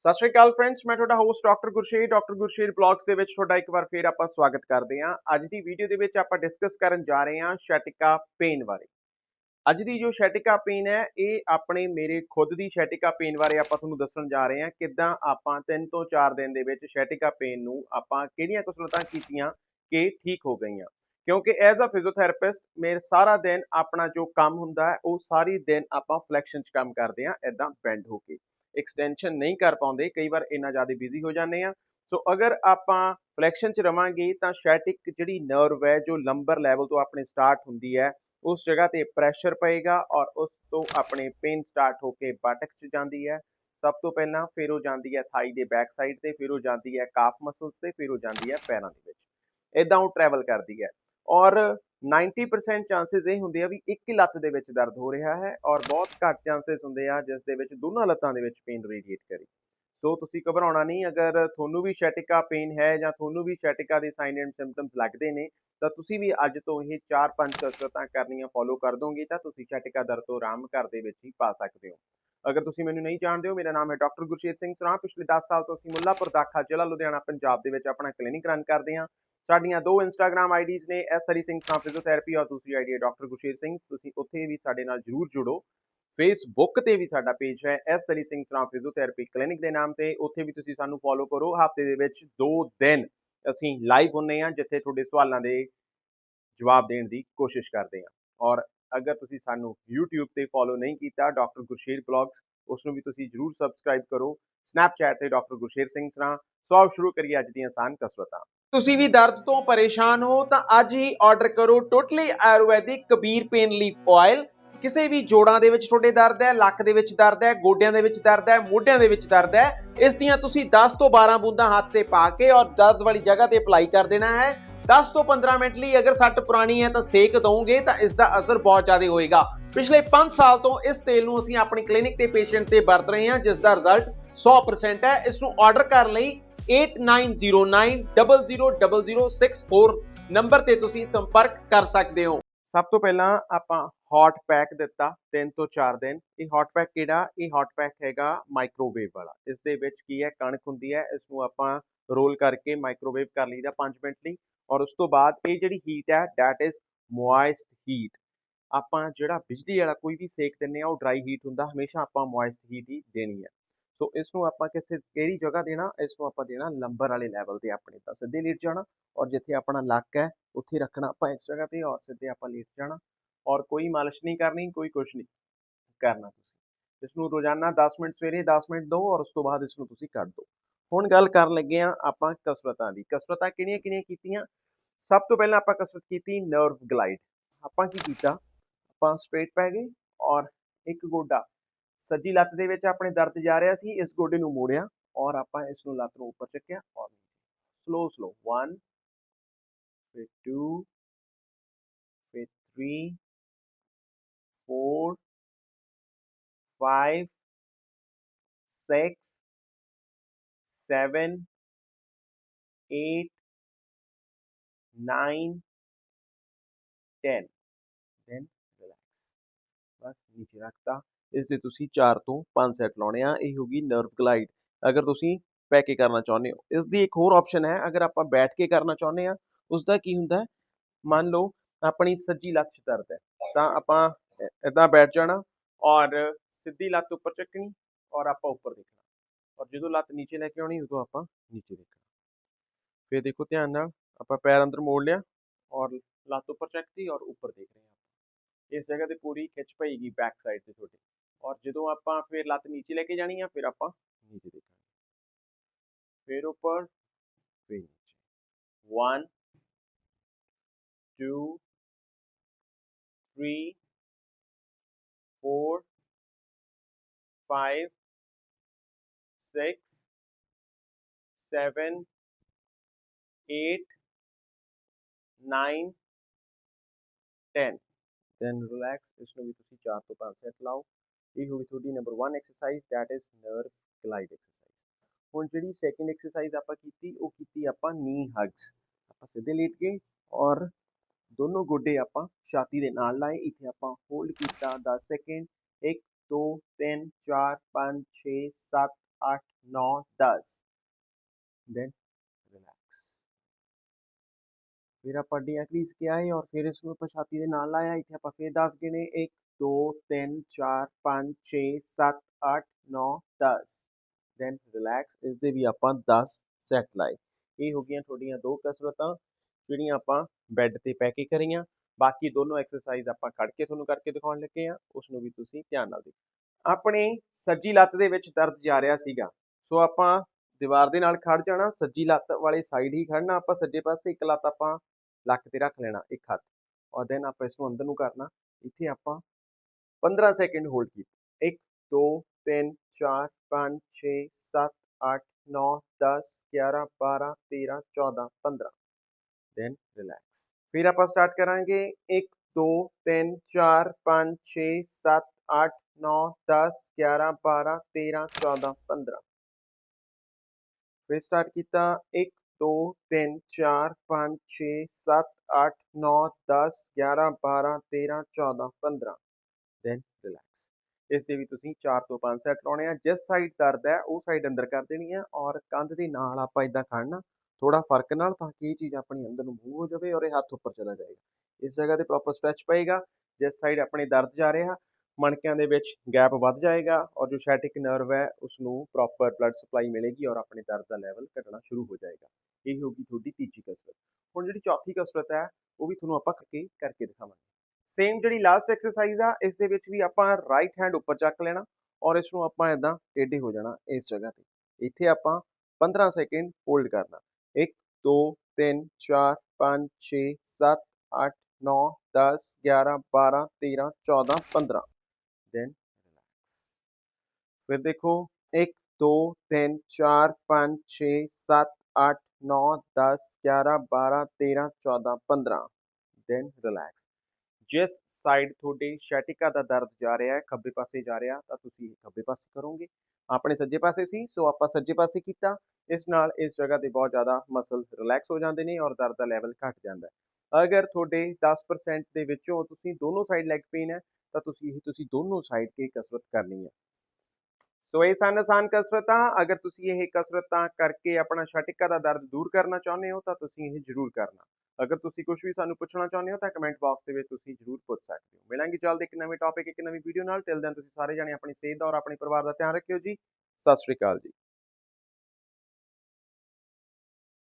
ਸਤਿ ਸ਼੍ਰੀ ਅਕਾਲ ਫਰੈਂਡਸ ਮੈਂ ਤੁਹਾਡਾ host doctor Gursher doctor Gursher blogs ਦੇ ਵਿੱਚ ਤੁਹਾਡਾ ਇੱਕ ਵਾਰ ਫੇਰ ਆਪਾਂ ਸਵਾਗਤ ਕਰਦੇ ਹਾਂ। ਅੱਜ ਦੀ ਵੀਡੀਓ ਦੇ ਵਿੱਚ ਆਪਾਂ ਡਿਸਕਸ ਕਰਨ ਜਾ ਰਹੇ ਹਾਂ ਸ਼ੈਟਿਕਾ ਪੇਨ ਬਾਰੇ। ਅੱਜ ਦੀ ਜੋ ਸ਼ੈਟਿਕਾ ਪੇਨ ਹੈ, ਇਹ ਆਪਣੇ ਮੇਰੇ ਖੁਦ ਦੀ ਸ਼ੈਟਿਕਾ ਪੇਨ ਬਾਰੇ ਆਪਾਂ ਤੁਹਾਨੂੰ ਦੱਸਣ ਜਾ ਰਹੇ ਹਾਂ, ਕਿੱਦਾਂ ਆਪਾਂ 3 ਤੋਂ 4 ਦਿਨ ਦੇ ਵਿੱਚ ਸ਼ੈਟਿਕਾ ਪੇਨ ਨੂੰ ਆਪਾਂ ਕਿਹੜੀਆਂ ਕਸਰਤਾਂ ਕੀਤੀਆਂ ਕਿ ਠੀਕ ਹੋ ਗਈਆਂ। ਕਿਉਂਕਿ ਐਜ਼ ਅ ਫਿਜ਼ੀਓਥੈਰੇਪਿਸਟ ਮੇਰੇ ਸਾਰਾ ਦਿਨ ਆਪਣਾ ਜੋ ਕੰਮ ਹੁੰਦਾ ਹੈ, ਉਹ ਸਾਰੀ ਦਿਨ ਆਪਾਂ ਫਲੈਕਸ਼ਨ 'ਚ ਕੰਮ ਕਰਦੇ ਹਾਂ ਐਦਾਂ ਬੈਂਡ ਹੋ ਕੇ। ਐਕਸਟੈਂਸ਼ਨ ਨਹੀਂ ਕਰ ਪਾਉਂਦੇ, ਕਈ ਵਾਰ ਇੰਨਾ ਜ਼ਿਆਦਾ ਬਿਜ਼ੀ ਹੋ ਜਾਂਦੇ ਆ ਸੋ ਅਗਰ ਆਪਾਂ ਫਲੈਕਸ਼ਨ 'ਚ ਰਵਾਂਗੇ, ਤਾਂ ਸ਼ੈਟਿਕ ਜਿਹੜੀ ਨਰਵ ਹੈ, ਜੋ ਲੰਬਰ ਲੈਵਲ ਤੋਂ ਆਪਣੇ ਸਟਾਰਟ ਹੁੰਦੀ ਹੈ, ਉਸ ਜਗ੍ਹਾ ਤੇ ਪ੍ਰੈਸ਼ਰ ਪਏਗਾ ਔਰ ਉਸ ਤੋਂ ਆਪਣੇ ਪੇਨ ਸਟਾਰਟ ਹੋ ਕੇ ਬਾਟਕ 'ਚ ਜਾਂਦੀ ਹੈ। ਸਭ ਤੋਂ ਪਹਿਲਾਂ ਫਿਰ ਉਹ ਜਾਂਦੀ ਹੈ ਥਾਈ ਦੇ ਬੈਕ ਸਾਈਡ ਤੇ, ਫਿਰ ਉਹ ਜਾਂਦੀ ਹੈ ਕਾਫ ਮਸਲਸ ਤੇ, ਫਿਰ ਉਹ ਜਾਂਦੀ ਹੈ ਪੈਰਾਂ ਦੇ ਵਿੱਚ। ਇਦਾਂ ਉਹ ਟਰੈਵਲ ਕਰਦੀ ਹੈ। ਔਰ 90% ਚਾਂਸਸ ਇਹ ਹੁੰਦੇ ਆ ਵੀ ਇੱਕ ਹੀ ਲੱਤ ਦੇ ਵਿੱਚ ਦਰਦ ਹੋ ਰਿਹਾ ਹੈ ਔਰ ਬਹੁਤ ਘੱਟ ਚਾਂਸਸ ਹੁੰਦੇ ਆ ਜਿਸ ਦੇ ਵਿੱਚ ਦੋਨਾਂ ਲੱਤਾਂ ਦੇ ਵਿੱਚ ਪੇਨ ਰੇਡੀਏਟ ਕਰੇ। ਸੋ ਤੁਸੀਂ ਘਬਰਾਉਣਾ ਨਹੀਂ, ਅਗਰ ਤੁਹਾਨੂੰ ਵੀ ਸ਼ੈਟਿਕਾ ਪੇਨ ਹੈ ਜਾਂ ਤੁਹਾਨੂੰ ਵੀ ਸ਼ੈਟਿਕਾ ਦੇ ਸਾਈਨ ਐਂਡ ਸਿੰਪਟਮਸ ਲੱਗਦੇ ਨੇ, ਤਾਂ ਤੁਸੀਂ ਵੀ ਅੱਜ ਤੋਂ ਇਹ 4-5 ਕਸਰਤਾਂ ਕਰਨੀਆਂ ਫੋਲੋ ਕਰ ਦੋਗੇ ਤਾਂ ਤੁਸੀਂ ਸ਼ੈਟਿਕਾ ਦਰਦ ਤੋਂ ਆਰਾਮ ਘਰ ਦੇ ਵਿੱਚ ਹੀ ਪਾ ਸਕਦੇ ਹੋ। ਅਗਰ ਤੁਸੀਂ ਮੈਨੂੰ ਨਹੀਂ ਜਾਣਦੇ ਹੋ, ਮੇਰਾ ਨਾਮ ਹੈ ਡਾਕਟਰ ਗੁਰਸ਼ੇਰ ਸਿੰਘ ਸਰਾਂ। ਪਿਛਲੇ 10 ਸਾਲ ਤੋਂ ਅਸੀਂ ਮੁੱਲਾਪੁਰ ਦਾਖਾ ਜ਼ਿਲ੍ਹਾ ਲੁਧਿਆਣਾ, ਪੰਜਾਬ ਦੇ ਵਿੱਚ ਆਪਣਾ ਕਲੀਨਿਕ ਰਨ ਕਰਦੇ ਹਾਂ। ਸਾਡੀਆਂ ਦੋ ਇੰਸਟਾਗ੍ਰam ਆਈਡੀਜ਼ ਨੇ, ਐਸ ਹਰੀ ਸਿੰਘ ਸਰਾਂ ਫਿਜ਼ੀਓਥੈਰੇਪੀ ਔਰ ਦੂਸਰੀ ਆਈਡੀ ਹੈ ਡਾਕਟਰ ਗੁਰਸ਼ੇਰ ਸਿੰਘ। ਤੁਸੀਂ ਉੱਥੇ ਵੀ ਸਾਡੇ ਨਾਲ ਜਰੂਰ ਜੁੜੋ। ਫੇਸਬੁੱਕ ਤੇ ਵੀ ਸਾਡਾ ਪੇਜ ਹੈ, S Hari Singh Sran physiotherapy clinic ਦੇ ਨਾਮ ਤੇ। ਉੱਥੇ ਵੀ ਤੁਸੀਂ ਸਾਨੂੰ ਫੋਲੋ ਕਰੋ। ਹਫ਼ਤੇ ਦੇ ਵਿੱਚ ਦੋ ਦਿਨ ਅਸੀਂ ਲਾਈਵ ਹੁੰਨੇ ਆ ਜਿੱਥੇ ਤੁਹਾਡੇ ਸਵਾਲਾਂ ਦੇ ਜਵਾਬ ਦੇਣ ਦੀ ਕੋਸ਼ਿਸ਼ ਕਰਦੇ ਹਾਂ। ਔਰ ਅਗਰ ਤੁਸੀਂ ਸਾਨੂੰ YouTube ਤੇ ਫੋਲੋ ਨਹੀਂ ਕੀਤਾ ਡਾਕਟਰ ਗੁਰਸ਼ੇਰ ਬਲੌਗਸ ਉਸ ਨੂੰ ਵੀ ਤੁਸੀਂ ਜਰੂਰ ਸਬਸਕ੍ਰਾਈਬ ਕਰੋ। ਸਨੈਪਚੈਟ ਤੇ ਡਾਕਟਰ ਗੁਰਸ਼ੇਰ ਸਿੰਘ ਸਰਾਂ ਸੋ ਸ਼ੁਰੂ ਕਰੀਏ ਅੱਜ ਦੀਆਂ ਆਸਾਨ ਕਸਰਤਾਂ। ਤੁਸੀਂ ਵੀ ਦਰਦ ਤੋਂ ਪਰੇਸ਼ਾਨ ਹੋ ਤਾਂ ਅੱਜ ਹੀ ਆਰਡਰ ਕਰੋ totally ayurvedic Kabir pain leaf oil ਕਿਸੇ ਵੀ ਜੋੜਾਂ ਦੇ ਵਿੱਚ ਤੁਹਾਡੇ ਦਰਦ ਹੈ, ਲੱਕ ਦੇ ਵਿੱਚ ਦਰਦ ਹੈ, ਗੋਡਿਆਂ ਦੇ ਵਿੱਚ ਦਰਦ ਹੈ, ਮੋਢਿਆਂ ਦੇ ਵਿੱਚ ਦਰਦ ਹੈ, ਇਸ ਦੀਆਂ ਤੁਸੀਂ 10 ਤੋਂ 12 ਬੂੰਦਾਂ ਹੱਥ ਤੇ ਪਾ ਕੇ ਔਰ ਦਰਦ ਵਾਲੀ ਜਗ੍ਹਾ ਤੇ ਅਪਲਾਈ ਕਰ ਦੇਣਾ ਹੈ। 10 ਤੋਂ 15 ਮਿੰਟ ਲਈ ਅਗਰ ਸੱਟ ਪੁਰਾਣੀ ਹੈ ਤਾਂ ਸੇਕ ਦਵੋਗੇ ਤਾਂ ਇਸ ਦਾ ਅਸਰ ਬਹੁਤ ਜ਼ਿਆਦਾ ਹੋਏਗਾ। ਪਿਛਲੇ 5 ਸਾਲ ਤੋਂ ਇਸ ਤੇਲ ਨੂੰ ਅਸੀਂ ਆਪਣੀ ਕਲੀਨਿਕ ਤੇ ਪੇਸ਼ੈਂਟ ਤੇ ਵਰਤ ਰਹੇ ਹਾਂ, ਜਿਸ ਦਾ ਰਿਜ਼ਲਟ 100% ਹੈ। ਇਸ ਨੂੰ ਆਰਡਰ ਕਰਨ ਲਈ 8909000064 ਨੰਬਰ ਤੇ ਤੁਸੀਂ ਸੰਪਰਕ ਕਰ ਸਕਦੇ ਹੋ। ਸਭ ਤੋਂ ਪਹਿਲਾਂ ਆਪਾਂ ਹੌਟ ਪੈਕ ਦਿੱਤਾ 3 ਤੋਂ 4 ਦਿਨ। ਇਹ ਹੌਟ ਪੈਕ ਕਿਹੜਾ? ਇਹ ਹੌਟ ਪੈਕ ਹੈਗਾ ਮਾਈਕ੍ਰੋਵੇਵ ਵਾਲਾ। ਇਸ ਦੇ ਵਿੱਚ ਕੀ ਹੈ? ਕਣਕ ਹੁੰਦੀ ਹੈ। ਇਸ ਨੂੰ ਆਪਾਂ ਰੋਲ ਕਰਕੇ ਮਾਈਕ੍ਰੋਵੇਵ ਕਰ ਲਈਦਾ 5 ਮਿੰਟ ਲਈ ਔਰ ਉਸ ਤੋਂ ਬਾਅਦ ਇਹ ਜਿਹੜੀ ਹੀਟ ਹੈ ਥੈਟ ਇਜ਼ ਮੋਇਸਟ ਹੀਟ ਆਪਾਂ ਜਿਹੜਾ ਬਿਜਲੀ ਵਾਲਾ ਕੋਈ ਵੀ ਸੇਕ ਦਿੰਨੇ ਆ ਉਹ ਡਰਾਈ ਹੀਟ ਹੁੰਦਾ, ਹਮੇਸ਼ਾ ਆਪਾਂ ਮੋਇਸਟ ਹੀਟ ਹੀ ਦੇਣੀ ਹੈ। ਸੋ ਇਸ ਨੂੰ ਆਪਾਂ ਕਿਸੇ ਕਿਹੜੀ ਜਗ੍ਹਾ ਦੇਣਾ ਇਸ ਨੂੰ ਆਪਾਂ ਦੇਣਾ ਲੰਬਰ ਵਾਲੇ ਲੈਵਲ ਤੇ ਆਪਣੇ ਤਾਂ ਸਿੱਧੇ ਲੇਟ ਜਾਣਾ ਔਰ ਜਿੱਥੇ ਆਪਣਾ ਲੱਕ ਹੈ, ਉੱਥੇ ਰੱਖਣਾ ਆਪਾਂ ਇਸ ਜਗ੍ਹਾ ਤੇ ਔਰ ਸਿੱਧੇ ਆਪਾਂ ਲੇਟ ਜਾਣਾ ਔਰ ਕੋਈ ਮਾਲਿਸ਼ ਨਹੀਂ ਕਰਨੀ, ਕੋਈ ਕੁਝ ਨਹੀਂ ਕਰਨਾ ਤੁਸੀਂ। ਇਸ ਨੂੰ ਰੋਜ਼ਾਨਾ 10 ਮਿੰਟ ਸਵੇਰੇ 10 ਮਿੰਟ ਦਿਓ ਔਰ ਉਸ ਤੋਂ ਬਾਅਦ ਇਸ ਨੂੰ ਤੁਸੀਂ ਕੱਢ ਦਿਓ ਹੁਣ ਗੱਲ ਕਰਨ ਲੱਗੇ ਆ ਆਪਾਂ ਕਸਰਤਾਂ ਦੀ। ਕਸਰਤਾਂ ਕਿਹੜੀਆਂ ਕਿਹੜੀਆਂ ਕੀਤੀਆਂ? ਸਭ ਤੋਂ ਪਹਿਲਾਂ ਆਪਾਂ ਕਸਰਤ ਕੀਤੀ ਨਰਵ ਗਲਾਈਡ ਆਪਾਂ ਕੀ ਕੀਤਾ? ਆਪਾਂ ਸਟ੍ਰੇਟ ਪੈ ਗਏ ਔਰ ਇੱਕ ਗੋਡਾ ਸੱਜੀ ਲੱਤ ਦੇ ਵਿੱਚ ਆਪਣੇ ਦਰਦ ਜਾ ਰਿਹਾ ਸੀ, ਇਸ ਗੋਡੇ ਨੂੰ ਮੋੜਿਆ ਔਰ ਆਪਾਂ ਇਸ ਨੂੰ ਲੱਤ ਨੂੰ ਉੱਪਰ ਚੱਕਿਆ ਔਰ ਸਲੋ ਸਲੋ 1 ਫਿਰ 2 ਫਿਰ 3 4 5 6 7 8 9 10 then relax. ਬਸ ਨੀਚੇ ਰੱਖਤਾ। ਇਸ ਦੇ ਤੁਸੀਂ 4 ਤੋਂ 5 ਸੈਟ ਲਾਉਣੇ ਆ। ਇਹ ਹੋਗੀ ਨਰਵ ਗਲਾਈਡ ਅਗਰ ਤੁਸੀਂ ਪੈ ਕੇ ਕਰਨਾ ਚਾਹੁੰਦੇ ਹੋ। ਇਸ ਦੀ ਇੱਕ ਹੋਰ ਆਪਸ਼ਨ ਹੈ। ਅਗਰ ਆਪਾਂ ਬੈਠ ਕੇ ਕਰਨਾ ਚਾਹੁੰਦੇ ਆ ਉਸ ਦਾ ਕੀ ਹੁੰਦਾ ਮੰਨ ਲਓ, ਆਪਣੀ ਸੱਜੀ ਲੱਤ 'ਚ ਦਰਦ ਹੈ। ਤਾਂ ਆਪਾਂ ਇਦਾਂ ਬੈਠ ਜਾਣਾ ਔਰ ਸਿੱਧੀ ਲੱਤ ਉੱਪਰ ਚੱਕਣੀ ਔਰ ਆਪਾਂ ਉੱਪਰ ਦੇਖਣਾ। ਔਰ ਜਦੋਂ ਲੱਤ ਨੀਚੇ ਲੈ ਕੇ ਆਉਣੀ, ਉਦੋਂ ਆਪਾਂ ਨੀਚੇ ਦੇਖਣਾ। ਫਿਰ ਦੇਖੋ ਧਿਆਨ ਨਾਲ, ਆਪਾਂ ਪੈਰ ਅੰਦਰ ਮੋੜ ਲਿਆ ਔਰ ਲੱਤ ਉੱਪਰ ਚੱਕਤੀ ਔਰ ਉੱਪਰ ਦੇਖ ਰਹੇ ਹਾਂ ਇਸ ਜਗ੍ਹਾ ਤੇ ਪੂਰੀ ਖਿੱਚ ਪਈਗੀ ਬੈਕ ਸਾਈਡ ਤੇ ਤੁਹਾਡੇ। ਔਰ ਜਦੋਂ ਆਪਾਂ ਫਿਰ ਲੱਤ ਨੀਚੇ ਲੈ ਕੇ ਜਾਣੀ ਆ, ਫਿਰ ਆਪਾਂ ਨੀਚੇ ਦੇਖਾਂਗੇ। ਫਿਰ ਉੱਪਰ, ਫਿਰ ਨੀਚੇ। 1 2 3 4 5 6 7 8 9 10 ਦੈਨ ਰਿਲੈਕਸ ਇਸ ਨੂੰ ਵੀ ਤੁਸੀਂ 4 ਤੋਂ 5 ਸੈਟ ਲਾਓ ਇਹ ਹੋਗੀ ਤੁਹਾਡੀ number 1 exercise that is nerve glide exercise ਹੁਣ ਜਿਹੜੀ ਸੈਕਿੰਡ ਐਕਸਰਸਾਈਜ਼ ਆਪਾਂ ਕੀਤੀ ਉਹ ਕੀਤੀ ਆਪਾਂ ਨੀ ਹਗਸ ਆਪਾਂ ਸਿੱਧੇ ਲੇਟ ਗਏ ਔਰ ਦੋਨੋਂ ਗੋਡੇ ਆਪਾਂ ਛਾਤੀ ਦੇ ਨਾਲ ਲਾਏ ਇੱਥੇ ਆਪਾਂ ਹੋਲਡ ਕੀਤਾ 10 ਸੈਕਿੰਡ 1 2 3 4 5 6 7 8 9 10 then relax. ਫਿਰ ਆਪਾਂ ਡੀ ਇੰਕਰੀਜ਼ ਕਿਹਾ ਹੈ ਔਰ ਫਿਰ ਇਸ ਨੂੰ ਆਪਾਂ ਛਾਤੀ ਦੇ ਨਾਲ ਲਾਇਆ ਇੱਥੇ ਆਪਾਂ ਫਿਰ 10 ਗਿਣੇ 1 2 3 4 5 6 7 8 9 10 ਦੈਨ ਰਿਲੈਕਸ ਇਸ ਦੇ ਵੀ ਆਪਾਂ 10 ਸੈਟ ਲਾਏ ਇਹ ਹੋ ਗਈਆਂ ਤੁਹਾਡੀਆਂ ਦੋ ਕਸਰਤਾਂ ਜਿਹੜੀਆਂ ਆਪਾਂ ਬੈੱਡ ਤੇ ਪੈ ਕੇ ਕਰੀਆਂ ਬਾਕੀ ਦੋਨੋਂ ਐਕਸਰਸਾਈਜ਼ ਆਪਾਂ ਕੱਢ ਕੇ ਤੁਹਾਨੂੰ ਕਰਕੇ ਦਿਖਾਉਣ ਲੱਗੇ ਆ ਉਸ ਨੂੰ ਵੀ ਤੁਸੀਂ ਧਿਆਨ ਨਾਲ ਦੇਖੋ ਆਪਣੇ ਸੱਜੀ ਲੱਤ ਦੇ ਵਿੱਚ ਦਰਦ ਜਾ ਰਿਹਾ ਸੀਗਾ। ਸੋ ਆਪਾਂ ਦੀਵਾਰ ਦੇ ਨਾਲ ਖੜ ਜਾਣਾ, ਸੱਜੀ ਲੱਤ ਵਾਲੇ ਸਾਈਡ ਹੀ ਖੜਨਾ ਆਪਾਂ ਸੱਜੇ ਪਾਸੇ ਇੱਕ ਲੱਤ ਆਪਾਂ ਲੱਕ ਤੇ ਰੱਖ ਲੈਣਾ, ਇੱਕ ਹੱਥ। ਔਰ ਦੈਨ ਆਪਾਂ ਇਸ ਨੂੰ ਅੰਦਰ ਨੂੰ ਕਰਨਾ, ਇੱਥੇ ਆਪਾਂ 15 ਸੈਕਿੰਡ ਹੋਲਡ ਕੀਤਾ। 1 2 3 4 5 6 7 8 9 10 11 12 13 14 15 ਦੈਨ ਰਿਲੈਕਸ ਫਿਰ ਆਪਾਂ ਸਟਾਰਟ ਕਰਾਂਗੇ। 1 2 3 4 5 6 7 8 9 10 11 12 13 14 15 ਫਿਰ ਸਟਾਰਟ ਕੀਤਾ। 1 2 3 4 5 6 7 8 9 10 11 12 13 14 15 ਦੈਨ ਰਿਲੈਕਸ ਇਸ ਦੇ ਵੀ ਤੁਸੀਂ 4 ਤੋਂ 5 ਸੈਟ ਲਾਉਣੇ ਆ। ਜਿਸ ਸਾਈਡ ਦਰਦ ਹੈ, ਉਹ ਸਾਈਡ ਅੰਦਰ ਕਰ ਦੇਣੀ ਹੈ ਔਰ ਕੰਧ ਦੇ ਨਾਲ ਆਪਾਂ ਇਦਾਂ ਖੜਨਾ ਥੋੜਾ ਫ਼ਰਕ ਨਾਲ ਤਾਂ ਕਿ ਇਹ ਚੀਜ਼ ਆਪਣੀ ਅੰਦਰ ਨੂੰ ਮੂਵ ਹੋ ਜਾਵੇ ਔਰ ਇਹ ਹੱਥ ਉੱਪਰ ਚਲਾ ਜਾਏਗਾ। ਇਸ ਜਗ੍ਹਾ ਤੇ ਪ੍ਰੋਪਰ ਸਟ੍ਰੈਚ ਪਏਗਾ। ਜਿਸ ਸਾਈਡ ਆਪਣੇ ਦਰਦ ਜਾ ਰਿਹਾ ਮਣਕਿਆਂ ਦੇ ਵਿੱਚ ਗੈਪ ਵੱਧ ਜਾਏਗਾ ਔਰ ਜੋ ਸ਼ੈਟਿਕ ਨਰਵ ਹੈ ਉਸ ਨੂੰ ਪ੍ਰੋਪਰ ਬਲੱਡ ਸਪਲਾਈ ਮਿਲੇਗੀ ਔਰ ਆਪਣੇ ਦਰਦ ਦਾ ਲੈਵਲ ਘਟਣਾ ਸ਼ੁਰੂ ਹੋ ਜਾਏਗਾ। ਇਹ ਹੋਗੀ ਤੁਹਾਡੀ ਤੀਜੀ ਕਸਰਤ। ਹੁਣ ਜਿਹੜੀ ਚੌਥੀ ਕਸਰਤ ਹੈ, ਉਹ ਵੀ ਤੁਹਾਨੂੰ ਆਪਾਂ ਕਰਕੇ ਕਰਕੇ ਦਿਖਾਵਾਂਗੇ। ਸੇਮ ਜਿਹੜੀ ਲਾਸਟ ਐਕਸਰਸਾਈਜ਼ ਆ, ਇਸ ਦੇ ਵਿੱਚ ਵੀ ਆਪਾਂ ਰਾਈਟ ਹੈਂਡ ਉੱਪਰ ਚੱਕ ਲੈਣਾ ਔਰ ਇਸ ਨੂੰ ਆਪਾਂ ਇਦਾਂ ਟੇਢੇ ਹੋ ਜਾਣਾ ਇਸ ਜਗ੍ਹਾ ਤੇ। ਇੱਥੇ ਆਪਾਂ 15 ਸੈਕਿੰਡ ਹੋਲਡ ਕਰਨਾ। 1 2 3 4 5 6 7 8 9 10 11 12 13 14 15 then relax. ਫਿਰ ਦੇਖੋ 1 2 3 4 5 6 7 8 9 10 11 12 13 14 15 then relax. ਜਿਸ ਸਾਈਡ ਤੁਹਾਡੇ ਸ਼ੈਟਿਕਾ ਦਾ ਦਰਦ ਜਾ ਰਿਹਾ ਹੈ ਖੱਬੇ ਪਾਸੇ ਜਾ ਰਿਹਾ ਤਾਂ ਤੁਸੀਂ ਖੱਬੇ ਪਾਸੇ ਕਰੋਗੇ ਆਪਣੇ ਸੱਜੇ ਪਾਸੇ ਸੀ ਸੋ ਆਪਾਂ ਸੱਜੇ ਪਾਸੇ ਕੀਤਾ ਇਸ ਨਾਲ ਇਸ ਜਗ੍ਹਾ ਤੇ ਬਹੁਤ ਜ਼ਿਆਦਾ ਮਸਲ ਰਿਲੈਕਸ ਹੋ ਜਾਂਦੇ ਨੇ ਔਰ ਦਰਦ ਦਾ ਲੈਵਲ ਘਟ ਜਾਂਦਾ ਹੈ ਅਗਰ ਤੁਹਾਡੇ 10% ਦੇ ਵਿੱਚੋਂ ਤੁਸੀਂ ਦੋਨੋਂ ਸਾਈਡ ਲੈਗ ਪੇਨ ਹੈ, ਤਾਂ ਤੁਸੀਂ ਇਹ ਤੁਸੀਂ ਦੋਨੋਂ ਸਾਈਡ ਕੇ ਕਸਰਤ ਕਰਨੀ ਹੈ। ਸੋ ਇਹ ਸਨ ਆਸਾਨ ਕਸਰਤਾਂ। ਅਗਰ ਤੁਸੀਂ ਇਹ ਕਸਰਤਾਂ ਕਰਕੇ ਆਪਣਾ ਸ਼ਟਿਕਾ ਦਾ ਦਰਦ ਦੂਰ ਕਰਨਾ ਚਾਹੁੰਦੇ ਹੋ, ਤਾਂ ਤੁਸੀਂ ਇਹ ਜ਼ਰੂਰ ਕਰਨਾ। ਅਗਰ ਤੁਸੀਂ ਕੁਝ ਵੀ ਸਾਨੂੰ ਪੁੱਛਣਾ ਚਾਹੁੰਦੇ ਹੋ, ਤਾਂ ਕਮੈਂਟ ਬਾਕਸ ਦੇ ਵਿੱਚ ਤੁਸੀਂ ਜ਼ਰੂਰ ਪੁੱਛ ਸਕਦੇ ਹੋ। ਮਿਲਾਂਗੇ ਜਲਦ ਇੱਕ ਨਵੇਂ ਟੌਪਿਕ ਇੱਕ ਨਵੀਂ ਵੀਡੀਓ ਨਾਲ। ਟਿਲ ਦੈਨ ਤੁਸੀਂ ਸਾਰੇ ਜਾਣੇ ਆਪਣੀ ਸਿਹਤ ਦਾ ਔਰ ਆਪਣੇ ਪਰਿਵਾਰ ਦਾ ਧਿਆਨ ਰੱਖਿਓ ਜੀ। ਸਤਿ ਸ਼੍ਰੀ ਅਕਾਲ ਜੀ।